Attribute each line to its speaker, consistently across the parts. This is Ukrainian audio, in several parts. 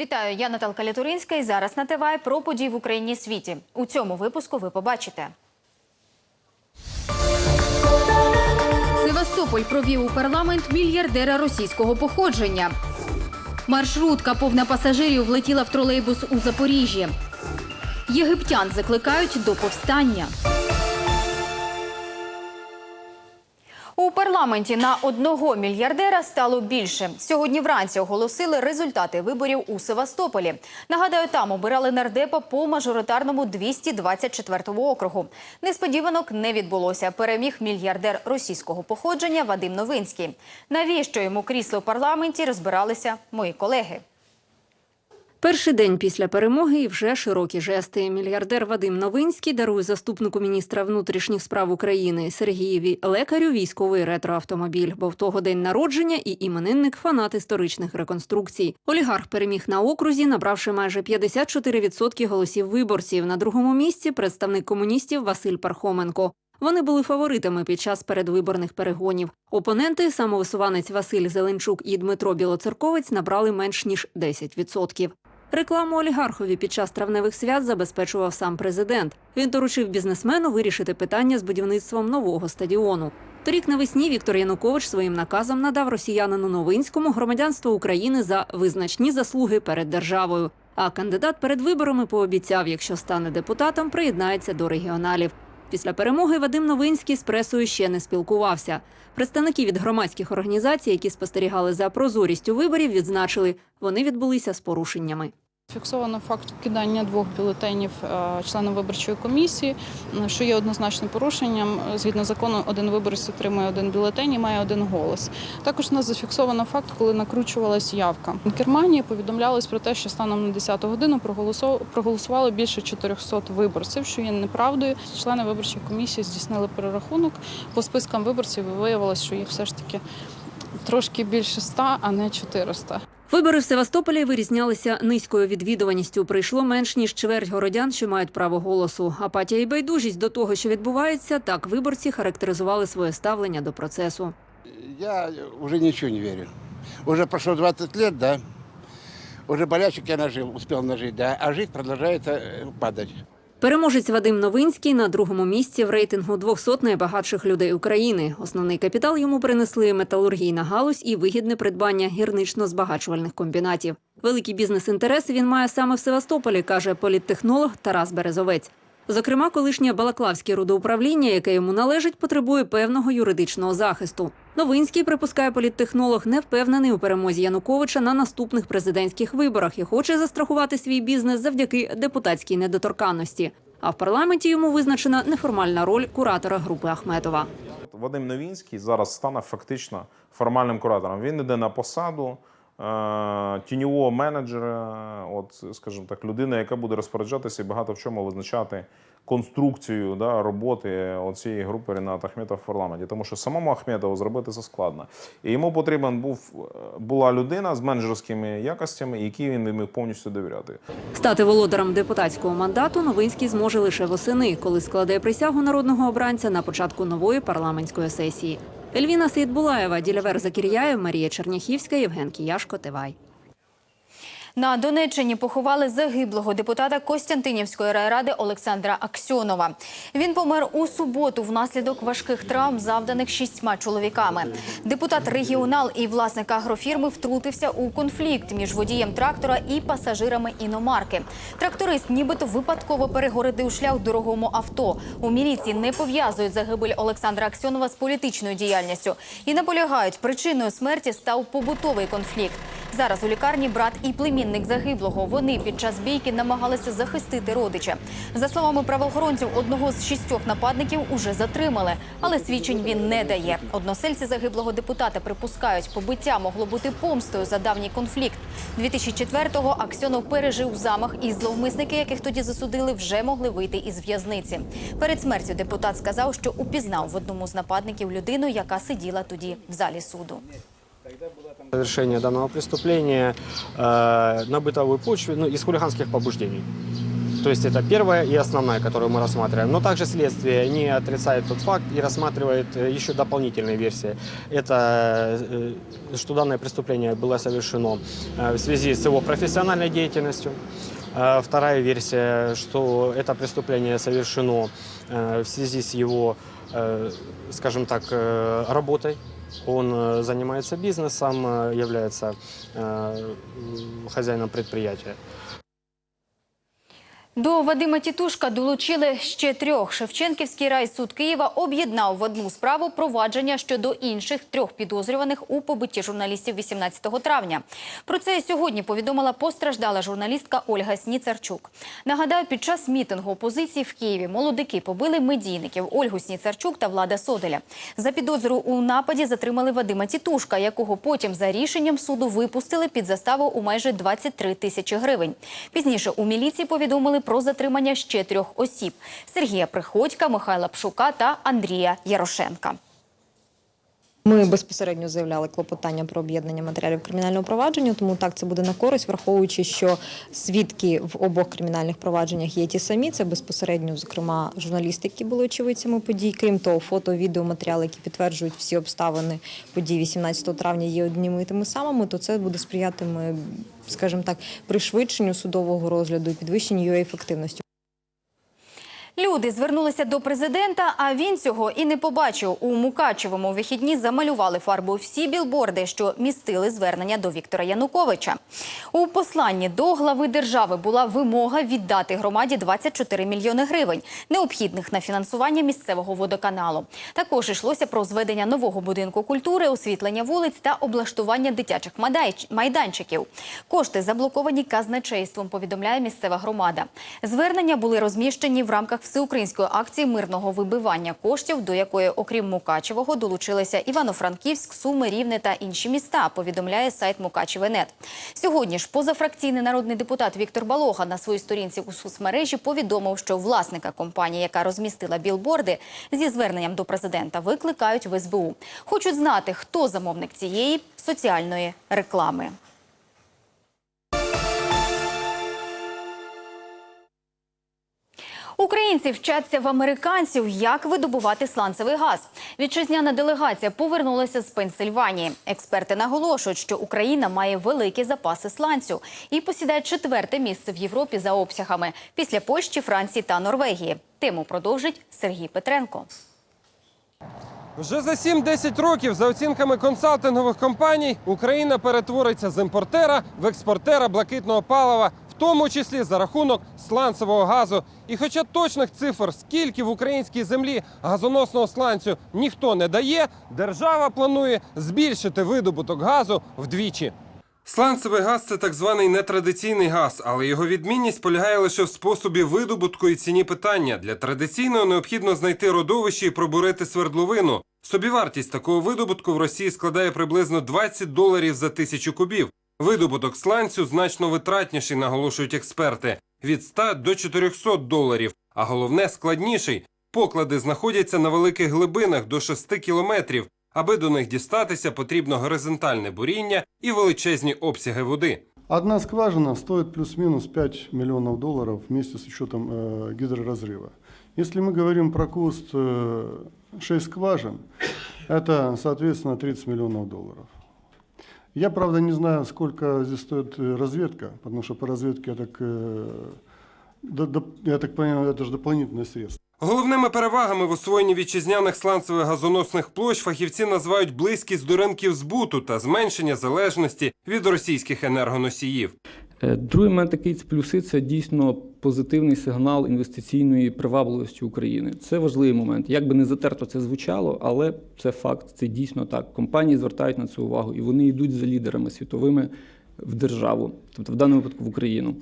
Speaker 1: Вітаю, я Наталка Лятуринська і зараз на ТВ про події в Україні світі. У цьому випуску ви побачите. Севастополь провів у парламент мільярдера російського походження. Маршрутка повна пасажирів влетіла в тролейбус у Запоріжжі. Єгиптян закликають до повстання. У парламенті на одного мільярдера стало більше. Сьогодні вранці оголосили результати виборів у Севастополі. Нагадаю, там обирали нардепа по мажоритарному 224 округу. Несподіванок не відбулося. Переміг мільярдер російського походження Вадим Новинський. Навіщо йому крісло в парламенті розбиралися мої колеги.
Speaker 2: Перший день після перемоги і вже широкі жести. Мільярдер Вадим Новинський дарує заступнику міністра внутрішніх справ України Сергієві лекарю військовий ретроавтомобіль, бо в того день народження і іменинник фанат історичних реконструкцій. Олігарх переміг на окрузі, набравши майже 54% голосів виборців. На другому місці представник комуністів Василь Пархоменко. Вони були фаворитами під час передвиборних перегонів. Опоненти самовисуванець Василь Зеленчук і Дмитро Білоцерковець набрали менш ніж 10%. Рекламу олігархові під час травневих свят забезпечував сам президент. Він доручив бізнесмену вирішити питання з будівництвом нового стадіону. Торік навесні Віктор Янукович своїм наказом надав росіянину Новинському громадянство України за визначні заслуги перед державою. А кандидат перед виборами пообіцяв, якщо стане депутатом, приєднається до регіоналів. Після перемоги Вадим Новинський з пресою ще не спілкувався. Представники від громадських організацій, які спостерігали за прозорістю виборів, відзначили, вони відбулися з порушеннями.
Speaker 3: Фіксовано факт вкидання двох бюлетенів е, членам виборчої комісії, що є однозначним порушенням. Згідно закону, один виборець отримує один бюлетень і має один голос. Також у нас зафіксовано факт, коли накручувалась явка. В Германії повідомлялось про те, що станом на 10 годину проголосувало більше 400 виборців, що є неправдою. Члени виборчої комісії здійснили перерахунок по спискам виборців. Виявилось, що їх все ж таки трошки більше 100, а не 400.
Speaker 2: Вибори в Севастополі вирізнялися низькою відвідуваністю. Прийшло менш ніж чверть городян, що мають право голосу. Апатія і байдужість до того, що відбувається, так виборці характеризували своє ставлення до процесу.
Speaker 4: Я уже ничего не верю. Уже прошло 20 лет, да? Уже болячек я нажил, успел нажить, да? А жизнь продолжает э, падать.
Speaker 2: Переможець Вадим Новинський на другому місці в рейтингу 200 найбагатших людей України. Основний капітал йому принесли металургійна галузь і вигідне придбання гірнично-збагачувальних комбінатів. Великі бізнес-інтереси він має саме в Севастополі, каже політтехнолог Тарас Березовець. Зокрема, колишнє Балаклавське рудоуправління, яке йому належить, потребує певного юридичного захисту. Новинський, припускає політтехнолог, не впевнений у перемозі Януковича на наступних президентських виборах і хоче застрахувати свій бізнес завдяки депутатській недоторканності. А в парламенті йому визначена неформальна роль куратора групи Ахметова.
Speaker 5: Вадим Новінський зараз стане фактично формальним куратором. Він йде на посаду тіньового менеджера, от, скажімо так, людина, яка буде розпоряджатися і багато в чому визначати конструкцію да, роботи цієї групи Рената Ахметова в парламенті. Тому що самому Ахметову зробити це складно. І йому потрібен був е, була людина з менеджерськими якостями, якій він міг повністю довіряти.
Speaker 2: Стати володарем депутатського мандату Новинський зможе лише восени, коли складе присягу народного обранця на початку нової парламентської сесії. Ельвіна Сейдбулаєва, Ділявер Закіряєв, Марія Черняхівська, Євген Кіяшко, Тивай.
Speaker 1: На Донеччині поховали загиблого депутата Костянтинівської райради Олександра Аксьонова. Він помер у суботу внаслідок важких травм, завданих шістьма чоловіками. Депутат регіонал і власник агрофірми втрутився у конфлікт між водієм трактора і пасажирами іномарки. Тракторист нібито випадково перегородив шлях дорогому авто. У міліції не пов'язують загибель Олександра Аксьонова з політичною діяльністю і наполягають, причиною смерті став побутовий конфлікт. Зараз у лікарні брат і племінник загиблого. Вони під час бійки намагалися захистити родича. За словами правоохоронців, одного з шістьох нападників уже затримали, але свідчень він не дає. Односельці загиблого депутата припускають, побиття могло бути помстою за давній конфлікт. 2004-го Аксьонов пережив замах, і зловмисники, яких тоді засудили, вже могли вийти із в'язниці. Перед смертю депутат сказав, що упізнав в одному з нападників людину, яка сиділа тоді в залі суду.
Speaker 6: Совершение данного преступления э, на бытовой почве, ну, из хулиганских побуждений. То есть это первая и основная, которую мы рассматриваем. Но также следствие не отрицает тот факт и рассматривает э, еще дополнительные версии. Это э, что данное преступление было совершено э, в связи с его профессиональной деятельностью. Вторая версия, что это преступление совершено в связи с его, скажем так, работой. Он э, занимается бизнесом, э, является э, м, хозяином предприятия.
Speaker 1: До Вадима Тітушка долучили ще трьох. Шевченківський райсуд Києва об'єднав в одну справу провадження щодо інших трьох підозрюваних у побитті журналістів 18 травня. Про це сьогодні повідомила постраждала журналістка Ольга Сніцарчук. Нагадаю, під час мітингу опозиції в Києві молодики побили медійників Ольгу Сніцарчук та Влада Соделя. За підозру у нападі затримали Вадима Тітушка, якого потім за рішенням суду випустили під заставу у майже 23 тисячі гривень. Пізніше у міліції повідомили про затримання ще трьох осіб: Сергія Приходька, Михайла Пшука та Андрія Ярошенка.
Speaker 7: Ми безпосередньо заявляли клопотання про об'єднання матеріалів кримінального провадження, тому так це буде на користь, враховуючи, що свідки в обох кримінальних провадженнях є ті самі. Це безпосередньо, зокрема, журналісти, які були очевидцями подій. Крім того, фото, відеоматеріали, які підтверджують всі обставини подій 18 травня, є одніми і тими самими. То це буде сприятиме, скажімо так, пришвидшенню судового розгляду і підвищенню його ефективності.
Speaker 1: Люди звернулися до президента, а він цього і не побачив. У Мукачевому вихідні замалювали фарбою всі білборди, що містили звернення до Віктора Януковича. У посланні до глави держави була вимога віддати громаді 24 мільйони гривень, необхідних на фінансування місцевого водоканалу. Також йшлося про зведення нового будинку культури, освітлення вулиць та облаштування дитячих майданчиків. Кошти заблоковані казначейством, повідомляє місцева громада. Звернення були розміщені в рамках всеукраїнської акції мирного вибивання коштів, до якої, окрім Мукачевого, долучилися Івано-Франківськ, Суми, Рівне та інші міста. Повідомляє сайт Мукачеве.нет. Сьогодні ж позафракційний народний депутат Віктор Балога на своїй сторінці у соцмережі повідомив, що власника компанії, яка розмістила білборди, зі зверненням до президента викликають в СБУ. Хочуть знати, хто замовник цієї соціальної реклами. Українці вчаться в американців, як видобувати сланцевий газ. Вітчизняна делегація повернулася з Пенсильванії. Експерти наголошують, що Україна має великі запаси сланцю і посідає четверте місце в Європі за обсягами після Польщі, Франції та Норвегії. Тему продовжить Сергій Петренко.
Speaker 8: Вже за 7-10 років, за оцінками консалтингових компаній, Україна перетвориться з імпортера в експортера блакитного палива, тому числі за рахунок сланцевого газу. І хоча точних цифр, скільки в українській землі газоносного сланцю ніхто не дає, держава планує збільшити видобуток газу вдвічі. Сланцевий газ це так званий нетрадиційний газ, але його відмінність полягає лише в способі видобутку і ціні питання. Для традиційного необхідно знайти родовище і пробурити свердловину. Собівартість такого видобутку в Росії складає приблизно 20 доларів за тисячу кубів. Видобуток сланцю значно витратніший, наголошують експерти від 100 до 400 доларів. А головне складніший. Поклади знаходяться на великих глибинах до 6 кілометрів. Аби до них дістатися, потрібно горизонтальне буріння і величезні обсяги води.
Speaker 9: Одна скважина стоит плюс-минус 5 миллионов долларов вместе с учетом э, гидроразрыва. Если мы говорим про куст э, 6 скважин, это, соответственно, 30 миллионов долларов. Я, правда, не знаю, сколько здесь стоит э, разведка, потому что по разведке, я так, э, до- до- я так понимаю, это же дополнительное средство.
Speaker 8: Головними перевагами в освоєнні вітчизняних сланцевих газоносних площ фахівці називають близькість до ринків збуту та зменшення залежності від російських енергоносіїв.
Speaker 10: Е, Другий момент такий плюси це дійсно позитивний сигнал інвестиційної привабливості України. Це важливий момент. Як би не затерто це звучало, але це факт. Це дійсно так. Компанії звертають на це увагу, і вони йдуть за лідерами світовими в державу, тобто в даному випадку в Україну.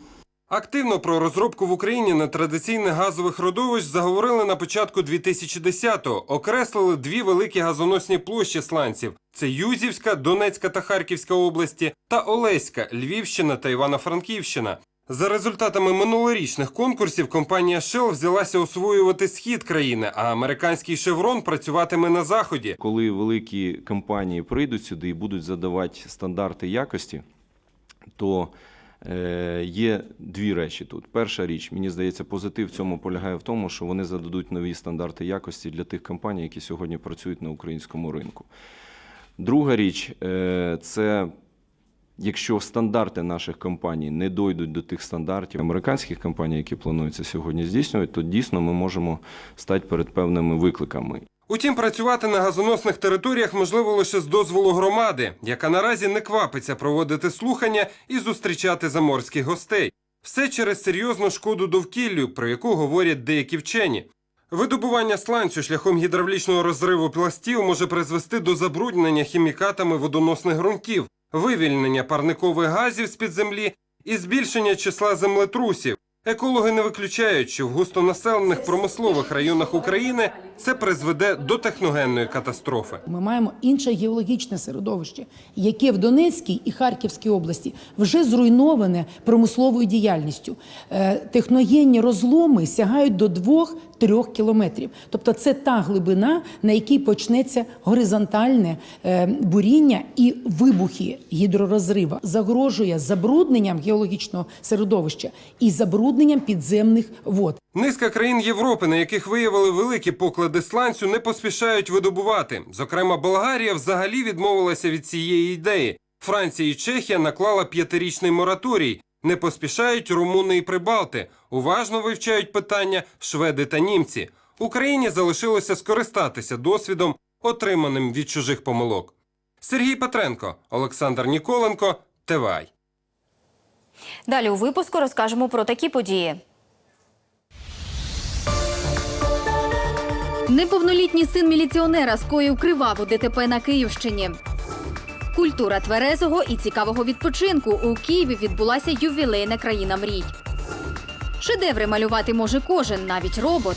Speaker 8: Активно про розробку в Україні нетрадиційних газових родовищ заговорили на початку 2010-го. Окреслили дві великі газоносні площі сланців: це Юзівська, Донецька та Харківська області та Олеська, Львівщина та Івано-Франківщина. За результатами минулорічних конкурсів компанія Shell взялася освоювати схід країни, а американський Chevron працюватиме на заході.
Speaker 11: Коли великі компанії прийдуть сюди і будуть задавати стандарти якості, то Є дві речі тут. Перша річ, мені здається, позитив в цьому полягає в тому, що вони зададуть нові стандарти якості для тих компаній, які сьогодні працюють на українському ринку. Друга річ е, це якщо стандарти наших компаній не дойдуть до тих стандартів американських компаній, які плануються сьогодні здійснювати, то дійсно ми можемо стати перед певними викликами.
Speaker 8: Утім, працювати на газоносних територіях можливо лише з дозволу громади, яка наразі не квапиться проводити слухання і зустрічати заморських гостей. Все через серйозну шкоду довкіллю, про яку говорять деякі вчені. Видобування сланцю шляхом гідравлічного розриву пластів може призвести до забруднення хімікатами водоносних ґрунтів, вивільнення парникових газів з-під землі і збільшення числа землетрусів. Екологи не виключають, що в густонаселених промислових районах України це призведе до техногенної катастрофи.
Speaker 12: Ми маємо інше геологічне середовище, яке в Донецькій і Харківській області вже зруйноване промисловою діяльністю. Е, Техногенні розломи сягають до 2-3 кілометрів. Тобто це та глибина, на якій почнеться горизонтальне е, буріння і вибухи гідророзрива. Загрожує забрудненням геологічного середовища і забрудненням підземних вод.
Speaker 8: Низка країн Європи, на яких виявили великі поклади сланцю, не поспішають видобувати. Зокрема, Болгарія взагалі відмовилася від цієї ідеї. Франція і Чехія наклала п'ятирічний мораторій. Не поспішають румуни і прибалти. Уважно вивчають питання шведи та німці. Україні залишилося скористатися досвідом, отриманим від чужих помилок. Сергій Петренко, Олександр Ніколенко, ТВАЙ.
Speaker 1: Далі у випуску розкажемо про такі події. Неповнолітній син міліціонера скоїв криваву ДТП на Київщині. Культура тверезого і цікавого відпочинку у Києві відбулася ювілейна країна мрій. Шедеври малювати може кожен, навіть робот.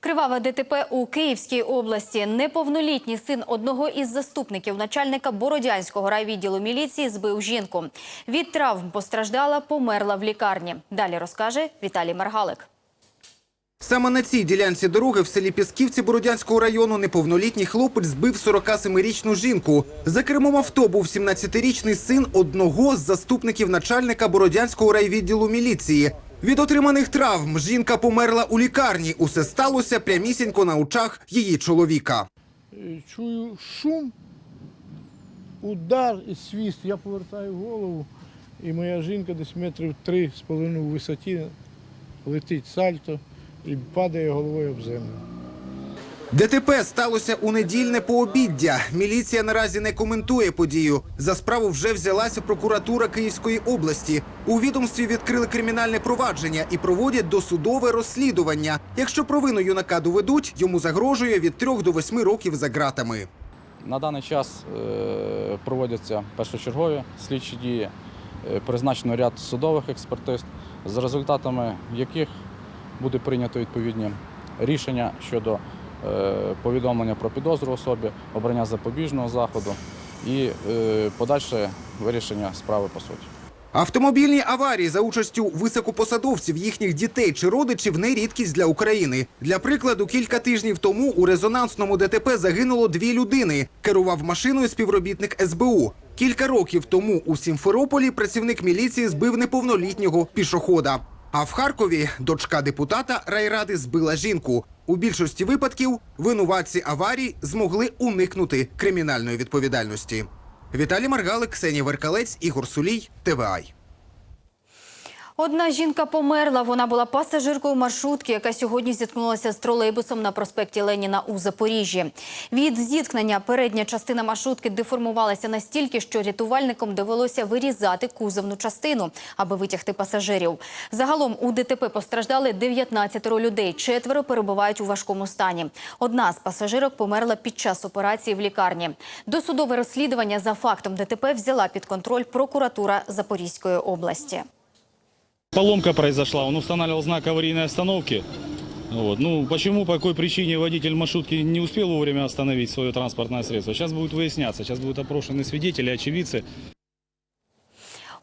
Speaker 1: Криваве ДТП у Київській області. Неповнолітній син одного із заступників начальника Бородянського райвідділу міліції збив жінку. Від травм постраждала, померла в лікарні. Далі розкаже Віталій Маргалик.
Speaker 13: Саме на цій ділянці дороги в селі Пісківці Бородянського району неповнолітній хлопець збив 47-річну жінку. За кермом авто був 17-річний син одного з заступників начальника Бородянського райвідділу міліції. Від отриманих травм жінка померла у лікарні. Усе сталося прямісінько на очах її чоловіка.
Speaker 14: чую шум, удар і свіст. Я повертаю голову, і моя жінка десь метрів три з половиною в висоті летить сальто і падає головою об землю.
Speaker 13: ДТП сталося у недільне пообіддя. Міліція наразі не коментує подію. За справу вже взялася прокуратура Київської області. У відомстві відкрили кримінальне провадження і проводять досудове розслідування. Якщо провину юнака доведуть, йому загрожує від 3 до 8 років за ґратами.
Speaker 15: На даний час е, проводяться першочергові слідчі дії, е, призначено ряд судових експертиз, з результатами яких буде прийнято відповідні рішення щодо е, повідомлення про підозру особі, обрання запобіжного заходу і е, подальше вирішення справи по суті.
Speaker 13: Автомобільні аварії за участю високопосадовців, їхніх дітей чи родичів не рідкість для України. Для прикладу, кілька тижнів тому у резонансному ДТП загинуло дві людини. Керував машиною співробітник СБУ. Кілька років тому у Сімферополі працівник міліції збив неповнолітнього пішохода. А в Харкові дочка депутата райради збила жінку. У більшості випадків винуватці аварій змогли уникнути кримінальної відповідальності. Віталій Маргалик, Ксенія Веркалець, Ігор Сулій, ТВАЙ.
Speaker 1: Одна жінка померла. Вона була пасажиркою маршрутки, яка сьогодні зіткнулася з тролейбусом на проспекті Леніна у Запоріжжі. Від зіткнення передня частина маршрутки деформувалася настільки, що рятувальникам довелося вирізати кузовну частину, аби витягти пасажирів. Загалом у ДТП постраждали 19 людей. Четверо перебувають у важкому стані. Одна з пасажирок померла під час операції в лікарні. Досудове розслідування за фактом ДТП взяла під контроль прокуратура Запорізької області.
Speaker 16: Поломка произошла, он устанавливал знак аварийной остановки. Вот. Ну, почему, по какой причине водитель маршрутки не успел вовремя остановить свое транспортное средство, сейчас будет выясняться. Сейчас будут опрошены свидетели, очевидцы.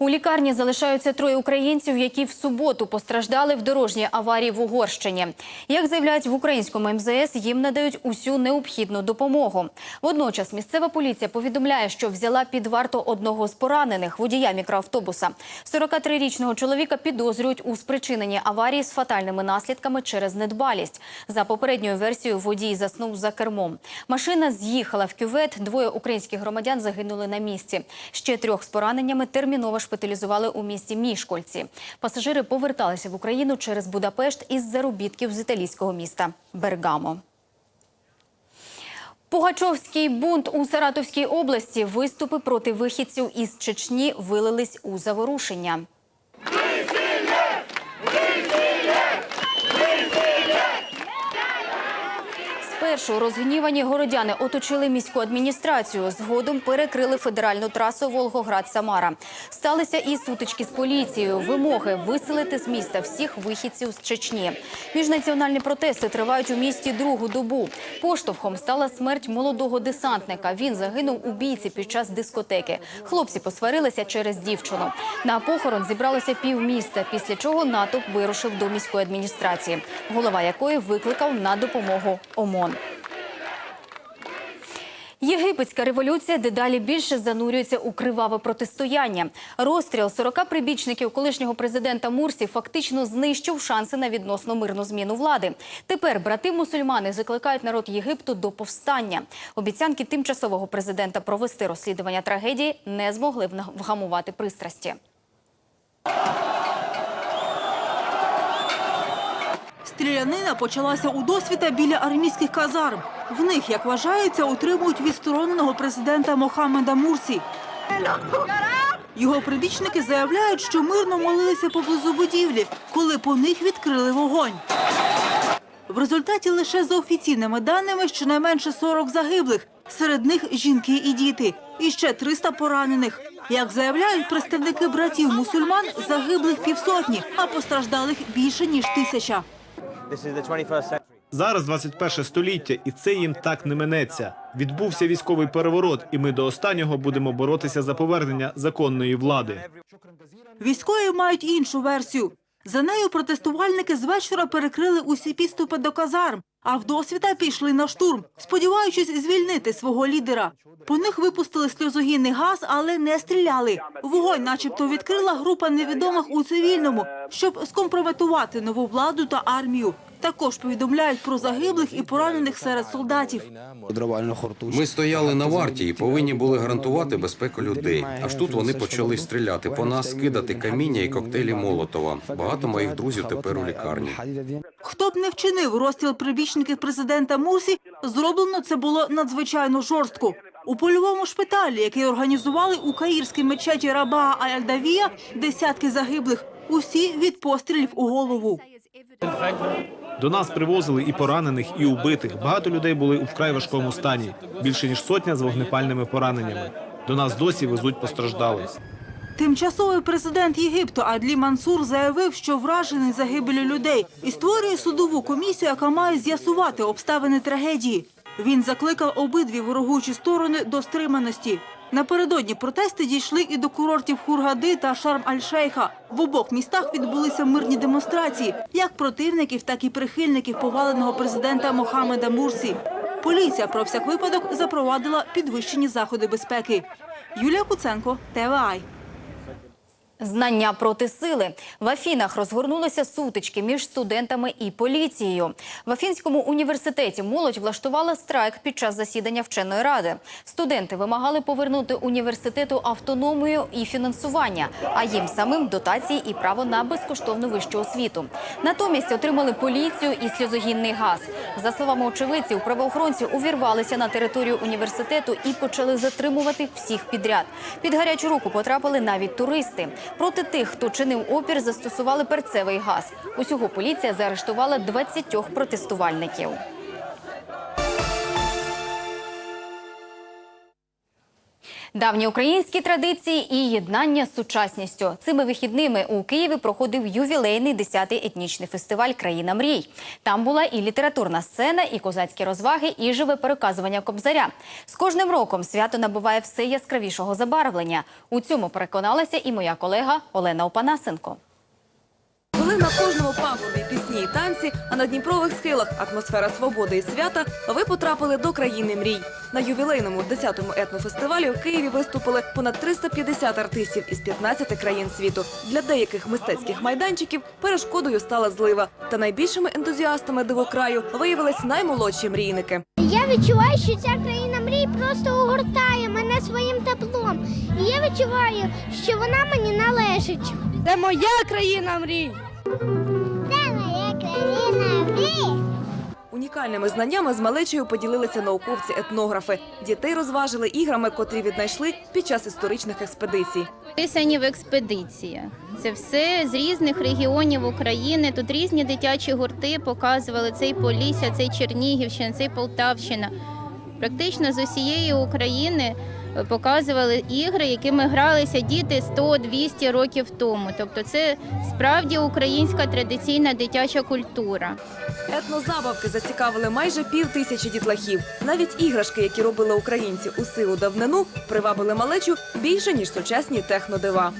Speaker 1: У лікарні залишаються троє українців, які в суботу постраждали в дорожній аварії в Угорщині. Як заявляють в українському МЗС, їм надають усю необхідну допомогу. Водночас місцева поліція повідомляє, що взяла під варту одного з поранених водія мікроавтобуса. 43-річного чоловіка підозрюють у спричиненні аварії з фатальними наслідками через недбалість. За попередньою версією, водій заснув за кермом. Машина з'їхала в кювет. Двоє українських громадян загинули на місці. Ще трьох з пораненнями терміново шпиталізували у місті Мішкольці. Пасажири поверталися в Україну через Будапешт із заробітків з італійського міста Бергамо. Пугачовський бунт у Саратовській області. Виступи проти вихідців із Чечні вилились у заворушення. Спершу розгнівані городяни оточили міську адміністрацію. Згодом перекрили федеральну трасу Волгоград-Самара. Сталися і сутички з поліцією. Вимоги виселити з міста всіх вихідців з Чечні. Міжнаціональні протести тривають у місті другу добу. Поштовхом стала смерть молодого десантника. Він загинув у бійці під час дискотеки. Хлопці посварилися через дівчину. На похорон зібралося півміста, після чого натовп вирушив до міської адміністрації, голова якої викликав на допомогу ОМОН. Єгипетська революція дедалі більше занурюється у криваве протистояння. Розстріл 40 прибічників колишнього президента Мурсі фактично знищив шанси на відносно мирну зміну влади. Тепер брати-мусульмани закликають народ Єгипту до повстання. Обіцянки тимчасового президента провести розслідування трагедії не змогли вгамувати пристрасті.
Speaker 17: Стрілянина почалася у досвіта біля армійських казарм. В них, як вважається, утримують відстороненого президента Мохаммеда Мурсі. Його прибічники заявляють, що мирно молилися поблизу будівлі, коли по них відкрили вогонь. В результаті лише за офіційними даними щонайменше 40 загиблих, серед них жінки і діти, і ще 300 поранених. Як заявляють представники братів мусульман, загиблих півсотні, а постраждалих більше ніж тисяча.
Speaker 18: Зараз 21 століття, і це їм так не минеться. Відбувся військовий переворот, і ми до останнього будемо боротися за повернення законної влади.
Speaker 17: Військові мають іншу версію. За нею протестувальники з вечора перекрили усі підступи до казарм, а вдосвіта пішли на штурм, сподіваючись звільнити свого лідера. По них випустили сльозогінний газ, але не стріляли. Вогонь, начебто, відкрила група невідомих у цивільному, щоб скомпрометувати нову владу та армію. Також повідомляють про загиблих і поранених серед солдатів.
Speaker 19: Ми стояли на варті і повинні були гарантувати безпеку людей. Аж тут вони почали стріляти по нас, кидати каміння і коктейлі Молотова. Багато моїх друзів тепер у лікарні.
Speaker 17: Хто б не вчинив розстріл прибічників президента Мурсі, зроблено це було надзвичайно жорстко. У польовому шпиталі, який організували у каїрській мечеті Раба Аль-Давія, десятки загиблих, усі від пострілів у голову.
Speaker 18: До нас привозили і поранених, і убитих. Багато людей були у вкрай важкому стані. Більше ніж сотня з вогнепальними пораненнями. До нас досі везуть постраждалих.
Speaker 17: Тимчасовий президент Єгипту Адлі Мансур заявив, що вражений загибелю людей і створює судову комісію, яка має з'ясувати обставини трагедії. Він закликав обидві ворогуючі сторони до стриманості. Напередодні протести дійшли і до курортів Хургади та Шарм-Аль-Шейха. В обох містах відбулися мирні демонстрації, як противників, так і прихильників поваленого президента Мохаммеда Мурсі. Поліція про всяк випадок запровадила підвищені заходи безпеки. Юлія Куценко, ТВАЙ.
Speaker 1: Знання проти сили в Афінах розгорнулися сутички між студентами і поліцією. В Афінському університеті молодь влаштувала страйк під час засідання вченої ради. Студенти вимагали повернути університету автономію і фінансування, а їм самим дотації і право на безкоштовну вищу освіту. Натомість отримали поліцію і сльозогінний газ. За словами очевидців, правоохоронці увірвалися на територію університету і почали затримувати всіх підряд. Під гарячу руку потрапили навіть туристи. Проти тих, хто чинив опір, застосували перцевий газ. Усього поліція заарештувала 20 протестувальників. Давні українські традиції і єднання з сучасністю. Цими вихідними у Києві проходив ювілейний 10-й етнічний фестиваль Країна мрій. Там була і літературна сцена, і козацькі розваги, і живе переказування кобзаря. З кожним роком свято набуває все яскравішого забарвлення. У цьому переконалася і моя колега Олена Опанасенко.
Speaker 20: Коли на кожному пагорбі пісні і танці, а на Дніпрових схилах атмосфера свободи і свята, ви потрапили до країни мрій. На ювілейному 10-му етнофестивалі в Києві виступили понад 350 артистів із 15 країн світу. Для деяких мистецьких майданчиків перешкодою стала злива. Та найбільшими ентузіастами дивокраю виявились наймолодші мрійники.
Speaker 21: Я відчуваю, що ця країна мрій просто огортає мене своїм теплом. І я відчуваю, що вона мені належить. Це моя країна мрій.
Speaker 20: Унікальними знаннями з малечею поділилися науковці-етнографи. Дітей розважили іграми, котрі віднайшли під час історичних експедицій.
Speaker 22: Писані в експедиціях. Це все з різних регіонів України. Тут різні дитячі гурти показували цей Полісся, цей Чернігівщина, цей Полтавщина. Практично з усієї України показували ігри, якими гралися діти 100-200 років тому. Тобто це справді українська традиційна дитяча культура.
Speaker 20: Етнозабавки зацікавили майже пів тисячі дітлахів. Навіть іграшки, які робили українці у силу давнину, привабили малечу більше ніж сучасні технодива.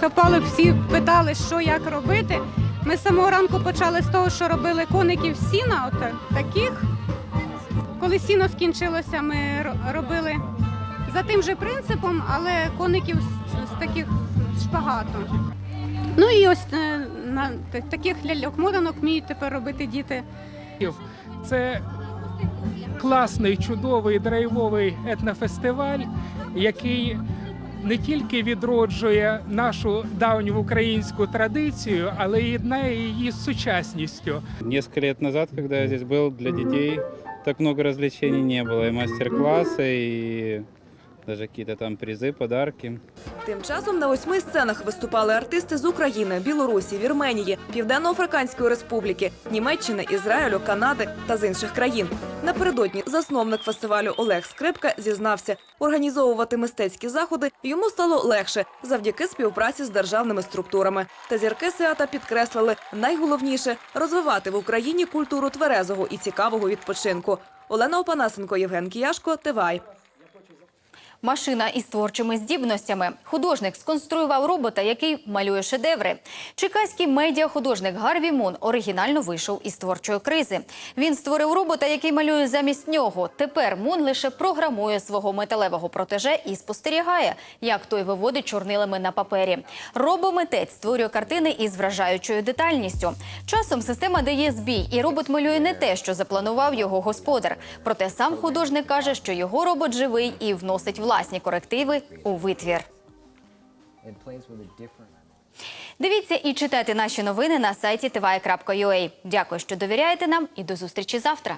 Speaker 23: Хапали всі, питали, що як робити. Ми з самого ранку почали з того, що робили коників сіна, от таких. Коли сіно скінчилося, ми робили за тим же принципом, але коників з, з таких шпагату. Ну і ось е, на та- таких ляльок-моданок вміють тепер робити діти.
Speaker 24: Це класний, чудовий драйвовий етнофестиваль, який не тільки відроджує нашу давню українську традицію, але й єднає її з сучасністю.
Speaker 25: Несколько лет назад, когда я здесь был, для детей так много развлечений не было. И мастер-классы, и даже какие-то там призы, подарки.
Speaker 20: Тим часом на восьми сценах виступали артисти з України, Білорусі, Вірменії, Південно-Африканської Республіки, Німеччини, Ізраїлю, Канади та з інших країн. Напередодні засновник фестивалю Олег Скрипка зізнався, організовувати мистецькі заходи йому стало легше завдяки співпраці з державними структурами. Та зірки свята підкреслили найголовніше розвивати в Україні культуру тверезого і цікавого відпочинку. Олена Опанасенко, Євген Кіяшко, Тивай.
Speaker 1: Машина із творчими здібностями. Художник сконструював робота, який малює шедеври. Чекаський медіахудожник Гарві Мун оригінально вийшов із творчої кризи. Він створив робота, який малює замість нього. Тепер Мун лише програмує свого металевого протеже і спостерігає, як той виводить чорнилами на папері. Робомитець створює картини із вражаючою детальністю. Часом система дає збій, і робот малює не те, що запланував його господар. Проте сам художник каже, що його робот живий і вносить власні корективи у витвір. Дивіться і читайте наші новини на сайті tv.ua. Дякую, що довіряєте нам, і до зустрічі завтра.